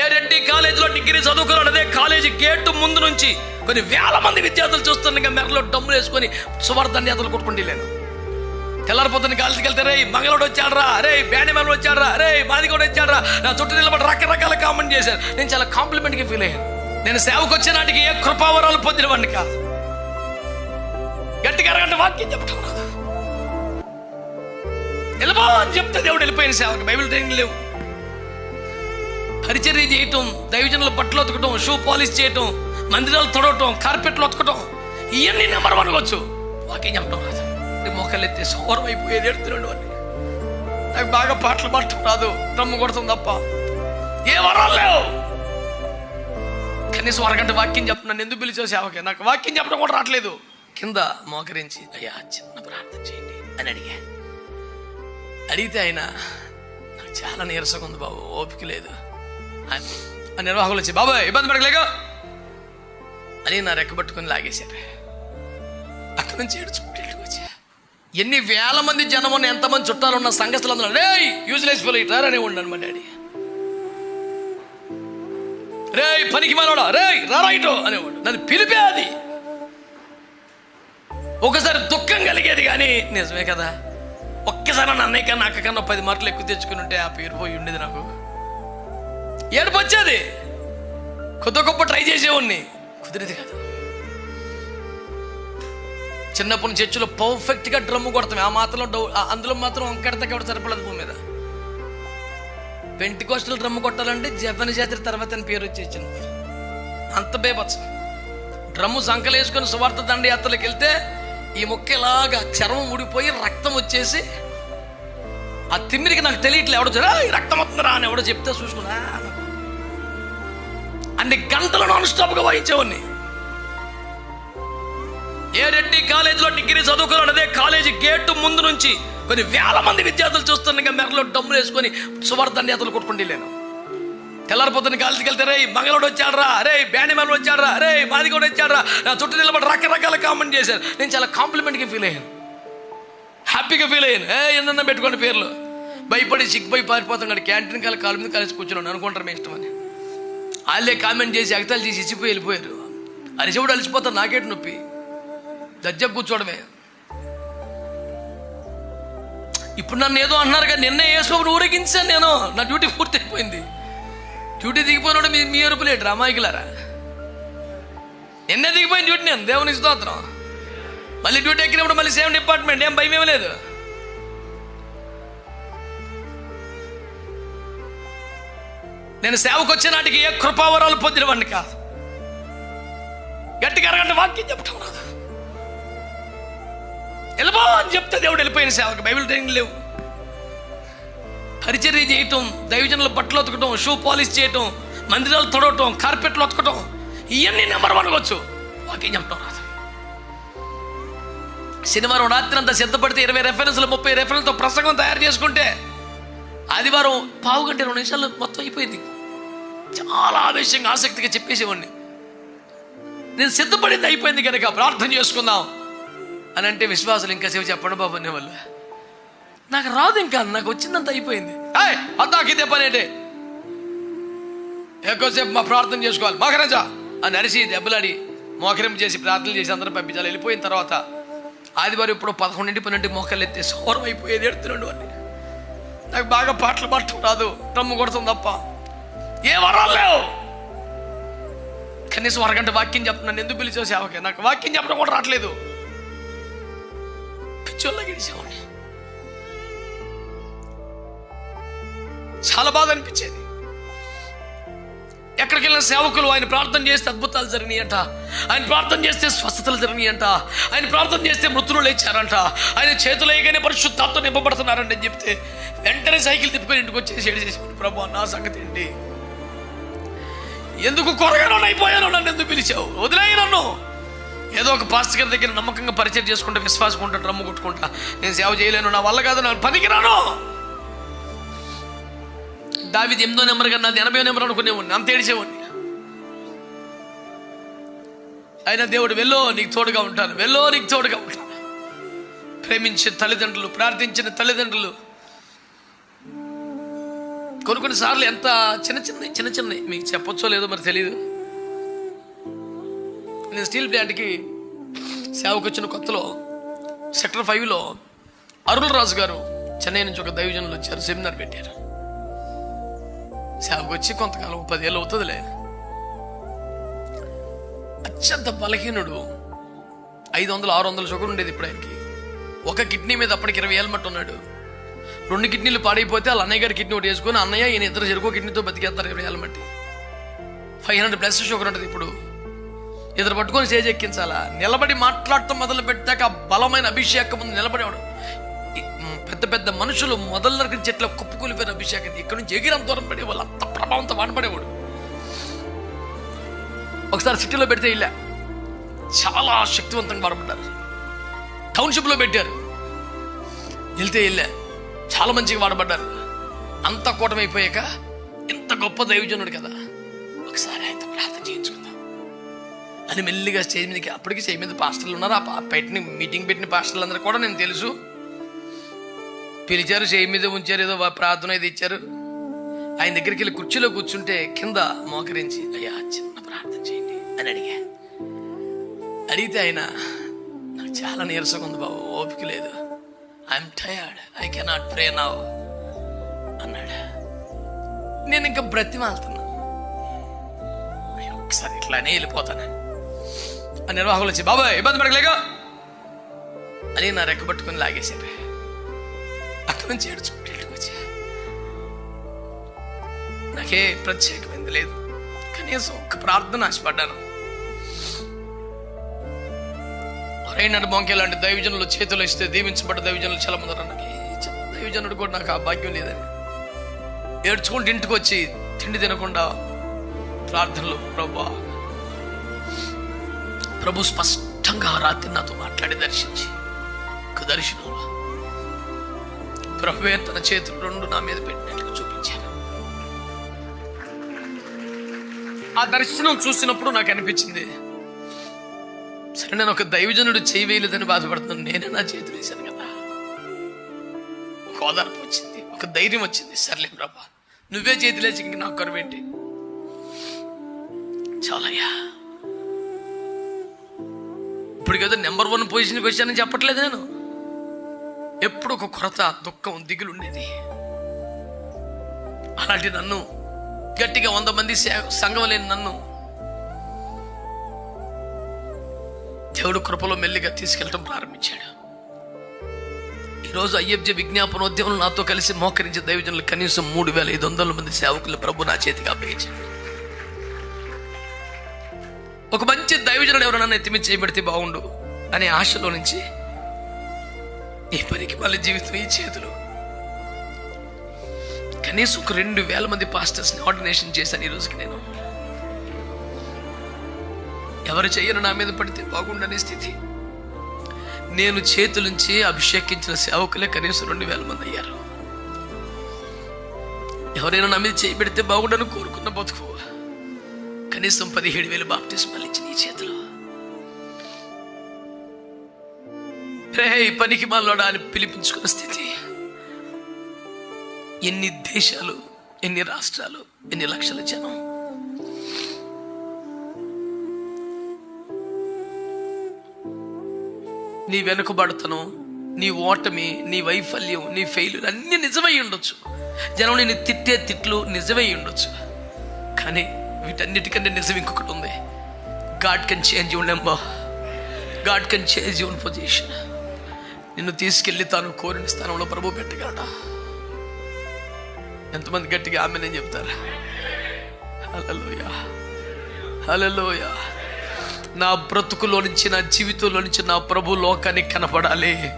ఏ రెడ్డి కాలేజీలో డిగ్రీ చదువుకున్నాడు అదే కాలేజీ గేటు ముందు నుంచి. కొన్ని వేల మంది విద్యార్థులు చూస్తుండగా మెరలో డమ్ములు వేసుకొని సువార్థాన్ని అతలు కొట్టుకుంటే లేను తెల్లారిపోతుంది కాలేజీకి వెళ్తే రే మంగళోడు వచ్చాడరా రే. బ్యాండి వచ్చాడరా రే. మాదిగోడు వచ్చాడరా నా చుట్టూ నిలబడి రకరకాల కామెంట్ చేశారు. నేను చాలా కాంప్లిమెంట్గా ఫీల్ అయ్యాను. నేను సేవకు వచ్చే నాటికి ఏ కృపావరాలు పొందినవాడిని కాదు. గట్టిగా అరగంట వాక్యం చెప్పటం రాదు. వెళ్ళిపో అని చెప్తే దేవుడు వెళ్ళిపోయిన సేవకి. బైబిల్ ట్రైనింగ్ లేవు. పరిచర్య చేయటం దైవజనుల బట్టలు ఉతకటం షూ పాలిష్ చేయటం మందిరాలు తొడవటం కార్పెట్లు ఉతకటం ఇవన్నీ నెంబర్ వన్ వచ్చు వాకింగ్ చెప్పడం రాదు. మొక్కలు ఎత్తే సోరం అయిపోయేది ఎడుతున్నాడు అని నాకు బాగా పాటలు పాడటం రాదు. డ్రమ్ము కొడుతుంది తప్ప. ఏ వరాలు లేవు. కనీసం అరగంట వాక్యం చెప్తున్నాను నన్ను ఎందుకు పిలిచో సేవకే? నాకు వాక్యం చెప్పడం కూడా రావట్లేదు. కింద మోకరించి అయ్యా చిన్న ప్రార్థన చేయండి అని అడిగా. అడిగితే ఆయన నాకు చాలా నీరసంగా ఉంది బాబు ఓపిక లేదు. ఆ నిర్వాహకులు వచ్చి బాబాయ్ ఇబ్బంది పడకలేక అని నా రెక్కబట్టుకుని లాగేశారు. అక్కడి నుంచి ఏడుచుకుంటూ వచ్చా. ఎన్ని వేల మంది జనం ఉన్న ఎంతమంది చుట్టాలు ఉన్న సంఘస్థలు అందరూ రే యూజ్లెస్ ఫీల్ ఇటారు అని ఉండను మా డాడీ. రే పనికి మనోడా రే రారాయిటో అనేవాడు. నన్ను పిలిపే అది. ఒకసారి దుఃఖం కలిగేది కానీ నిజమే కదా ఒక్కసారి నా అన్నయ్య కన్నా అక్క కన్నా పది మార్కులు ఎక్కువ తెచ్చుకుని ఉంటే ఆ పేరు పోయి ఉండేది నాకు. ఏడుపు వచ్చేది కొత్త గొప్ప ట్రై చేసేవాడిని. కుదిరేది కాదు. చిన్నప్పుడు చర్చిలో పర్ఫెక్ట్గా డ్రమ్ము కొడతాం. ఆ మాత్రం డౌ అందులో మాత్రం ఒక్కడితే కూడా సరిపడదు భూమి మీద. పెంటి కోస్టల్ డ్రమ్ము కొట్టాలంటే జపని జాతర తర్వాత అని పేరు వచ్చేసింది అంత బేబత్సం డ్రమ్ము సంకలేసుకొని సువార్త దండయాత్రలకు వెళ్తే ఈ మొక్క ఇలాగా చర్మం ఊడిపోయి రక్తం వచ్చేసి ఆ తిమ్మిరికి నాకు తెలియట్లే ఎవడో చెప్పా, ఈ రక్తం వస్తుందిరా అని ఎవడో చెప్తే చూసుకున్నా అన్ని గంటలు నాన్ స్టాప్గా వాయించేవాడిని. ఏ రెడ్డి కాలేజీలో డిగ్రీ చదువుకున్నాడు అదే కాలేజీ గేటు ముందు నుంచి కొన్ని వేల మంది విద్యార్థులు చూస్తుండగా మెరలో డమ్ములు వేసుకొని సువార్థాన్ని నేతలు కొట్టుకుంటే లేను తెల్లారిపోతుంది కాలేజీకి వెళ్తే రే మంగళోడు వచ్చాడరా రే బ్యాండి మేళ వచ్చాడరా రే మాదిగోడు వచ్చాడరా నా చుట్టూ నిలబడి రకరకాల కామెంట్ చేశారు. నేను చాలా కాంప్లిమెంట్గా ఫీల్ అయ్యాను. హ్యాపీగా ఫీల్ అయ్యాను. ఏ ఏందన్నా పెట్టుకోండి పేర్లు. భయపడి సిగ్గుపోయి పారిపోతాం క్యాంటీన్ కాల కాలు మీద కలిసి కూర్చున్నాను అనుకుంటారు మీ ఇష్టమని. వాళ్ళే కామెంట్ చేసి ఎగతాలు చేసి ఇచ్చిపోయి వెళ్ళిపోయారు. అరిచెవుడు అలిసిపోతారు నాకేటి నొప్పి. దజ్జ కూర్చోవడమే. ఇప్పుడు నన్ను ఏదో అన్నారు కానీ నిన్న వేసుకోబడి ఊరేగించాను నేను. నా డ్యూటీ పూర్తి అయిపోయింది డ్యూటీ దిగిపోయినాడు మీ మీ అరుపులే డ్రామాయికులారా నిన్నే దిగిపోయింది డ్యూటీ నేను దేవుని స్తోత్రం. మళ్ళీ డ్యూటీ ఎక్కినప్పుడు మళ్ళీ సేమ్ డిపార్ట్మెంట్ ఏం భయం ఏమీ లేదు. నేను సేవకు వచ్చే నాటికి ఏ కృపావరాలు పొందినవాడిని కాదు. గట్టిగా అరగంట వాక్యం చెప్పటం రాదు. వెళ్ళబో అని చెప్తే దేవుడు వెళ్ళిపోయిన సేవకు బైబిల్ ట్రైనింగ్ లేవు. పరిచర్య చేయటం దైవజనుల బట్టలు ఉతకటం షూ పాలిష్ చేయటం మందిరాలు తొడవటం కార్పెట్లు ఉతకటం ఇవన్నీ నెంబర్ వన్ వచ్చు వాకింగ్ చెప్పటం రాదు. శనివారం రాత్రి అంతా సిద్ధపడితే ఇరవై రెఫరెన్స్లు ముప్పై రెఫరెన్స్తో ప్రసంగం తయారు చేసుకుంటే ఆదివారం పావు గంట రెండు నిమిషాలు మొత్తం అయిపోయింది. చాలా ఆవేశంగా ఆసక్తిగా చెప్పేసేవాడిని. నేను సిద్ధపడింది అయిపోయింది కనుక ప్రార్థన చేసుకుందాం అని అంటే విశ్వాసం ఇంకా సేవ చెప్పండి బాబు అనేవాళ్ళు. నాకు రాదు ఇంకా నాకు వచ్చిందంత అయిపోయింది. ఏయ్, అందాక ఇదే పని ఏంటి? ఎక్కువసేపు మా ప్రార్థన చేసుకోవాలి. మోకరించా అని అరిసి దెబ్బలాడి మోకరింపు చేసి ప్రార్థన చేసి అందరూ పంపించాలి. వెళ్ళిపోయిన తర్వాత ఆదివారం ఇప్పుడు పదకొండింటి పన్నెండు మోకలు ఎత్తే సోరం అయిపోయేది ఎడుతున్నాడు అని నాకు బాగా పాటలు పాడటం రాదు డ్రమ్ము కొడతాం తప్ప. ఏ వరాలు లేవు. కనీసం అరగంట వాక్యం చెప్తున్నాను ఎందుకు పిలిచో సేవకి? నాకు వాక్యం చెప్పడం కూడా రావట్లేదు. పిచ్చోళ్ళ గిడిచేవాడిని చాలా బాధ అనిపించేది. దగ్గరికి వెళ్ళిన సేవకులు ఆయన ప్రార్థన చేస్తే అద్భుతాలు జరిగినాయంట. ఆయన ప్రార్థన చేస్తే స్వస్థతలు జరిగినాయంట. ఆయన ప్రార్థన చేస్తే మృతులు లేచారంట. ఆయన చేతులు వేయగానే పరిశుద్ధాత్మ నింపబడుతున్నారంట అని చెప్తే వెంటనే సైకిల్ తిప్పుకొని ఇంటికి వచ్చేసి ఏడు చేసుకుని ప్రభు నా సంగతి ఏంటి? ఎందుకు కొరగానో అయిపోయాను నన్ను ఎందుకు పిలిచావు? వదిలేయి నన్ను. ఏదో ఒక పాస్టర్ గారి దగ్గర నమ్మకంగా పరిచయం చేసుకుంటా విశ్వాసం ఉంటా డ్రమ్ము కొట్టుకుంటా. నేను సేవ చేయలేను నా వల్ల కాదు నా పనికిరాను. దావిది ఎనిమిదో నెంబర్ కన్నా నాది ఎనభై నెంబర్ అనుకునేవాడిని. అంత ఏడిచేవాడిని. అయినా దేవుడు వెళ్ళో నీకు తోడుగా ఉంటాను. వెళ్ళో నీకు తోడుగా ఉంటాను. ప్రేమించిన తల్లిదండ్రులు ప్రార్థించిన తల్లిదండ్రులు. కొన్ని కొన్నిసార్లు ఎంత చిన్న చిన్న చిన్న చిన్న మీకు చెప్పొచ్చో లేదో మరి తెలియదు నేను స్టీల్ ప్లాంట్కి సేవకు వచ్చిన కొత్తలో సెక్టర్ ఫైవ్లో అరుణ్ రాజు గారు చెన్నై నుంచి ఒక దైవజనులు వచ్చారు సెమినార్ పెట్టారు. సేవకు వచ్చి కొంతకాలం పదేళ్ళు అవుతుందిలే అత్యంత బలహీనుడు. ఐదు వందలు ఆరు వందల షుగర్ ఉండేది ఇప్పుడు ఆయనకి. ఒక కిడ్నీ మీద అప్పటికి ఇరవై ఏళ్ళ మట్టు ఉన్నాడు. రెండు కిడ్నీలు పాడైపోతే వాళ్ళ అన్నయ్య గారి కిడ్నీ ఒకటి వేసుకొని అన్నయ్య ఈయన ఇద్దరు చెరుకో కిడ్నీతో బతికేస్తారు ఇరవై ఏళ్ళ మట్టి. ఫైవ్ హండ్రెడ్ ప్లస్ షుగర్ ఉంటుంది ఇప్పుడు. ఇద్దరు పట్టుకొని స్టేజ్ ఎక్కించాలా? నిలబడి మాట్లాడటం మొదలు పెట్టాక బలమైన అభిషేకం ముందు నిలబడేవాడు. పెద్ద పెద్ద మనుషులు మొదలు నరికిన చెట్ల కుప్పుకూలిపోయిన అభిషేకం. ఇక్కడ నుంచి ఎగిరం దూరం పడేవాళ్ళు అంత ప్రభావంతో వాడపడేవాడు ఒకసారి సిటీలో పెడితే ఇలా చాలా శక్తివంతంగా వాడబడ్డారు. టౌన్షిప్లో పెట్టారు. వెళ్తే వెళ్ళా చాలా మంచిగా వాడబడ్డారు. అంత కూటమైపోయాక ఇంత గొప్ప దైవజనుడు కదా. ఒకసారి ఆయనతో ప్రార్థన చేయించుకుందాం. అని మెల్లిగా స్టేజ్ మీదకి అప్పటికి స్టేజ్ మీద పాస్టర్లు ఉన్నారు. ఆ పా- పెట్టిన మీటింగ్ పెట్టిన పాస్టర్లు అందరూ కూడా నేను తెలుసు. పిలిచారు చేయి మీద ఉంచారు ఏదో ప్రార్థన ఇది ఇచ్చారు. ఆయన దగ్గరికి వెళ్ళి కుర్చీలో కూర్చుంటే కింద మోకరించి అయ్యా చిన్న ప్రార్థన చేయండి అని అడిగా. అడిగితే ఆయన నాకు చాలా నీరసంగా ఉంది బాబు ఓపిక లేదు. I'm tired I cannot pray now అన్నాడు. నేను ఇంకా బ్రతిమాలుతున్నా ఒకసారి ఇట్లానే వెళ్ళిపోతాను ఆ నిర్వాహకులు వచ్చి బాబాయ్ ఇబ్బంది పడకలేగా అని నా రెక్క పట్టుకుని లాగేశారు. అక్కడి నుంచి ఇంటికి వచ్చా. నాకే ప్రత్యేకమైంది లేదు. కనీసం ఒక ప్రార్థన ఆశపడ్డాను. మరైనడు బొంకే లాంటి దైవజనులు చేతులు ఇస్తే దీవించబడ్డ దైవజనులు చాలా మంది నాకు దైవజనుడు కూడా నాకు ఆ భాగ్యం లేదని. ఏడ్చుకుంటూ ఇంటికి వచ్చి తిండి తినకుండా ప్రార్థనలు ప్రభా ప్రభు స్పష్టంగా రాత్రి నాతో మాట్లాడి దర్శించి ఒక దర్శనంలో ప్రభువే తన చేతులు రెండు నా మీద పెట్టినట్లు చూపించాను. ఆ దర్శనం చూసినప్పుడు నాకు అనిపించింది సరే నేను ఒక దైవజనుడు చేయవేయలేదని బాధపడుతున్నాను నేనే నా చేతులు వేశాను కదా. ఒక ఓదార్పు వచ్చింది ఒక ధైర్యం వచ్చింది. సర్లే ప్రభా నువ్వే చేతులేసి ఇంక నాకు కరువేంటి చాలయ్యా. ఇప్పుడు కదా నెంబర్ వన్ పొజిషన్కి వచ్చానని చెప్పట్లేదు నేను. ఎప్పుడు ఒక కొరత దుఃఖం దిగులు ఉండేది అలాంటి నన్ను గట్టిగా వంద మంది సంఘం లేని నన్ను దేవుడు కృపలో మెల్లిగా తీసుకెళ్ళటం ప్రారంభించాడు. ఈరోజు అయ్యబ్జ విజ్ఞాపనోద్యమం నాతో కలిసి మోకరించే దైవజనులు కనీసం మూడు వేల ఐదు వందల మంది సేవకులు ప్రభు నా చేతికి అప్పగించాడు ఒక మంచి దైవజనుడు ఎవరైనా ఎత్తిమి చేయబడితే బాగుండు అనే ఆశలో నుంచి ఈ పనికి మళ్ళీ జీవితం ఈ చేతులు. కనీసం ఒక రెండు వేల మంది పాస్టర్స్ని ఆర్డినేషన్ చేశాను ఈ రోజుకి నేను. ఎవరు చేయను నా మీద పడితే బాగుండని స్థితి. నేను చేతులుంచి అభిషేకించిన సేవకులే కనీసం రెండు వేల మంది అయ్యారు. ఎవరైనా నా మీద చేయి పెడితే బాగుండని కోరుకున్న బతుకు. కనీసం పదిహేడు వేలు బాప్టిజమాలు ఇచ్చిన ఈ చేతులు రే ఈ పనికి మాలోడా అని పిలిపించుకున్న స్థితి. ఎన్ని దేశాలు ఎన్ని రాష్ట్రాలు ఎన్ని లక్షల జనం. నీ వెనుకబడతను నీ ఓటమి నీ వైఫల్యం నీ ఫెయిల్యూర్ అన్నీ నిజమై ఉండొచ్చు. జనం నేను తిట్టే తిట్లు నిజమై ఉండొచ్చు. కానీ వీటన్నిటికంటే నిజం ఇంకొకటి ఉంది. God can change your number God can change your position నిన్ను తీసుకెళ్ళి తాను కోరిన స్థానంలో ప్రభు పెట్టగలడా? ఎంతమంది గట్టిగా ఆమె నేను చెప్తారా? హలోయ హలోయ నా బ్రతుకులో నుంచి నా జీవితంలో నుంచి నా ప్రభు లోకానికి కనపడాలి.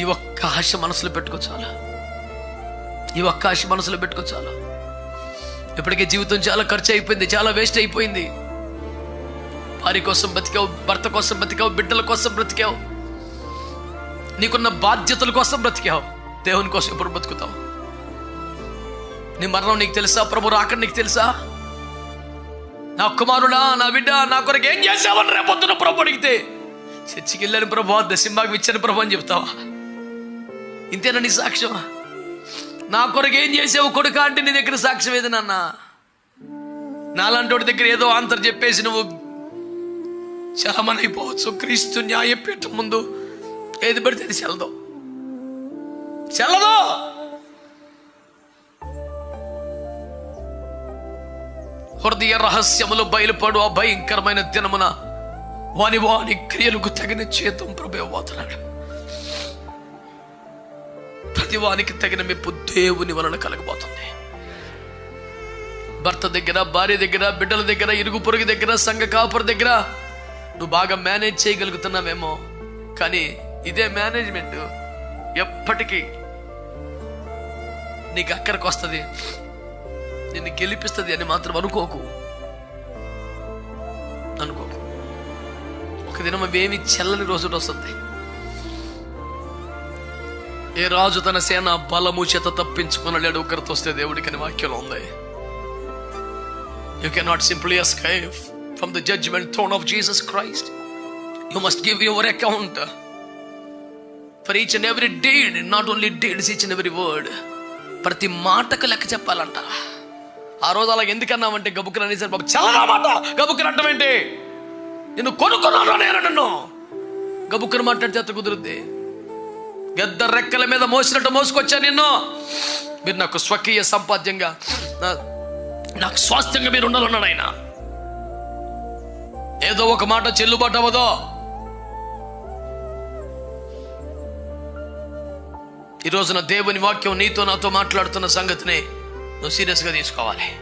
ఈ ఒక్క ఆశ మనసులో పెట్టుకో చాలు. ఈ ఒక్క ఆశ మనసులో పెట్టుకో చాలు. ఇప్పటికే జీవితం చాలా ఖర్చు అయిపోయింది చాలా వేస్ట్ అయిపోయింది. భార్య కోసం బతికావు భర్త కోసం బతికావు బిడ్డల కోసం బ్రతికావు. నీకున్న బాధ్యతల కోసం బ్రతికావు. దేవుని కోసం ఎప్పుడు బ్రతుకుతావు? నీ మరణం నీకు తెలుసా? ప్రభు రాకడ నీకు తెలుసా? నా కుమారుడా నా బిడ్డ నా కొరకు ఏం చేసావని రేపొద్దున ప్రభు అడిగితే చర్చికి వెళ్ళాను ప్రభు దశంబాగు ఇచ్చాను ప్రభు అని చెప్తావా? ఇంతేనా నీ సాక్ష్యం? నా కొరకు ఏం చేసావు కొడుక అంటే నీ దగ్గర సాక్ష్యం ఏది నాన్న? నాలాంటి దగ్గర ఏదో ఆంతర్ చెప్పేసి నువ్వు చలమనైపోవచ్చు క్రీస్తు న్యాయపీఠం ముందు ఏది పడితే అది చెల్లదు. చెల్లదు! హృదయ రహస్యములు బయలుపడు ఆ భయంకరమైన దినమున వాని వాని క్రియలకు తగిన చేతం ప్రభేవతున్నాడు ప్రతి వానికి తగిన మెప్పు దేవుని వలన కలగబోతుంది. భర్త దగ్గర భార్య దగ్గర బిడ్డల దగ్గర ఇరుగు పొరుగు దగ్గర సంఘ కాపుర దగ్గర నువ్వు బాగా మేనేజ్ చేయగలుగుతున్నావేమో కానీ ఇదే మేనేజ్మెంట్. ఎప్పటికీ నీకు అక్కడికి వస్తుంది నిన్ను గెలిపిస్తుంది అని మాత్రం అనుకోకు. అనుకోకు. ఒక దినం అవేమి చెల్లని రోజులు వస్తుంది. ఏ రాజు తన సేన బలము చేత తప్పించుకునలేడు ఒకరితో వస్తే దేవుడికి అని వాక్యంలో ఉంది. You cannot simply escape from the judgment throne of Jesus Christ you must give your account for each and every deed not only deeds each and every word ప్రతి మాటకు లెక్క చెప్పాలంట. ఆ రోజు అలా ఎందుకన్నామంటే గబుక్కులు అనేసరి బాబు చాలా మాట గబుక్కులు ఏంటి? నిన్ను కొనుక్కున్నాను నేను నన్ను. గబుక్కులు మాట్లాడితే అత్త కుదురుద్ది. గద్ద రెక్కల మీద మోసినట్టు మోసుకొచ్చా నిన్ను? మీరు నాకు స్వకీయ సంపాద్యంగా నాకు స్వాస్థ్యంగా మీరు ఉండాలన్నాడు ఆయన. ఏదో ఒక మాట చెల్లుబాటు అవ్వదో ఈ రోజున దేవుని వాక్యం నీతో నాతో మాట్లాడుతున్న సంగతిని నువ్వు సీరియస్గా తీసుకోవాలి.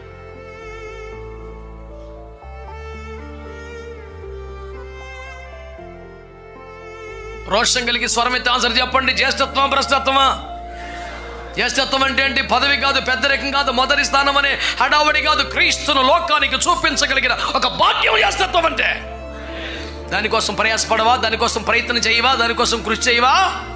రోషం కలిగి స్వరమిత ఆన్సర్ చెప్పండి. జ్యేష్ఠత్వమా భ్రష్టత్వమా? జ్యేష్ఠత్వం అంటే ఏంటి? పదవి కాదు పెద్దరికం కాదు మొదటి స్థానం అనే హడావడి కాదు క్రీస్తును లోకానికి చూపించగలిగిన ఒక భాగ్యం జ్యేష్ఠత్వం అంటే. దానికోసం ప్రయాసపడవా? దానికోసం ప్రయత్నం చేయవా? దానికోసం కృషి చేయవా?